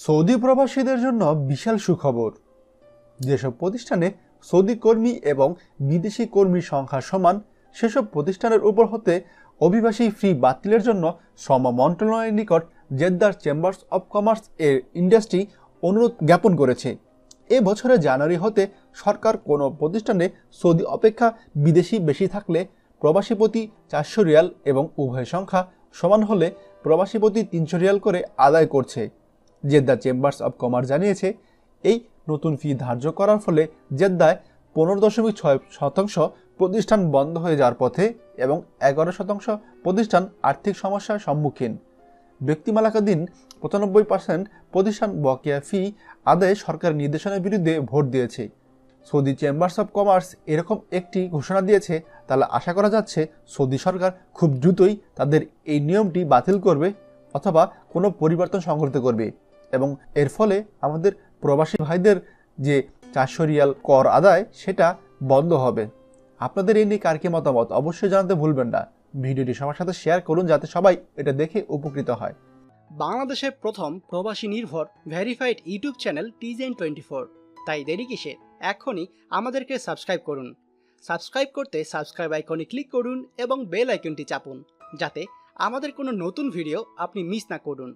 Saudi প্রবাসীদের জন্য বিশাল সুখবর। যেসব প্রতিষ্ঠানে সৌদি কর্মী এবং বিদেশি কর্মীর সংখ্যা সমান, সেসব প্রতিষ্ঠানের উপর হতে অভিবাসী ফি বাতিলের জন্য শ্রম মন্ত্রণালয়ের নিকট জেদ্দার চেম্বার্স অব কমার্স এর ইন্ডাস্ট্রি অনুরোধ জ্ঞাপন করেছে। এ বছরের জানুয়ারি হতে সরকার কোনো প্রতিষ্ঠানে সৌদি অপেক্ষা বিদেশি বেশি থাকলে প্রবাসী প্রতি চারশো রিয়াল এবং উভয় সংখ্যা সমান হলে প্রবাসী প্রতি তিনশো রিয়াল করে আদায় করছে। জেদ্দা চেম্বার্স অব কমার্স জানিয়েছে, এই নতুন ফি ধার্য করার ফলে জেদ্দায় পনেরো দশমিক ছয় শতাংশ প্রতিষ্ঠান বন্ধ হয়ে যাওয়ার পথে এবং এগারো শতাংশ প্রতিষ্ঠান আর্থিক সমস্যার সম্মুখীন। ব্যক্তিমালাকাধীন পঁচানব্বই পার্সেন্ট প্রতিষ্ঠান বকেয়া ফি আদায়ে সরকারের নির্দেশনার বিরুদ্ধে ভোট দিয়েছে। সৌদি চেম্বার্স অব কমার্স এরকম একটি ঘোষণা দিয়েছে, তাহলে আশা করা যাচ্ছে সৌদি সরকার খুব দ্রুতই তাদের এই নিয়মটি বাতিল করবে অথবা কোনো পরিবর্তন সংঘটিত করবে। এবং এর ফলে আমাদের প্রবাসী ভাইদের যে চারশো রিয়াল কর আদায়, সেটা বন্ধ হবে। আপনাদের এই নিয়ে কার কি মতামত? অবশ্যই জানাতে ভুলবেন না। ভিডিওটি সবার সাথে শেয়ার করুন যাতে সবাই এটা দেখে উপকৃত হয়। বাংলাদেশের প্রথম প্রবাসী নির্ভর ভেরিফাইড ইউটিউব চ্যানেল টিজেন টোয়েন্টি ফোর তাই দেরি কিসের? এখনই আমাদেরকে সাবস্ক্রাইব করুন। সাবস্ক্রাইব করতে সাবস্ক্রাইব আইকনে ক্লিক করুন এবং বেল আইকনটি চাপুন, যাতে আমাদের কোনো নতুন ভিডিও আপনি মিস না করুন।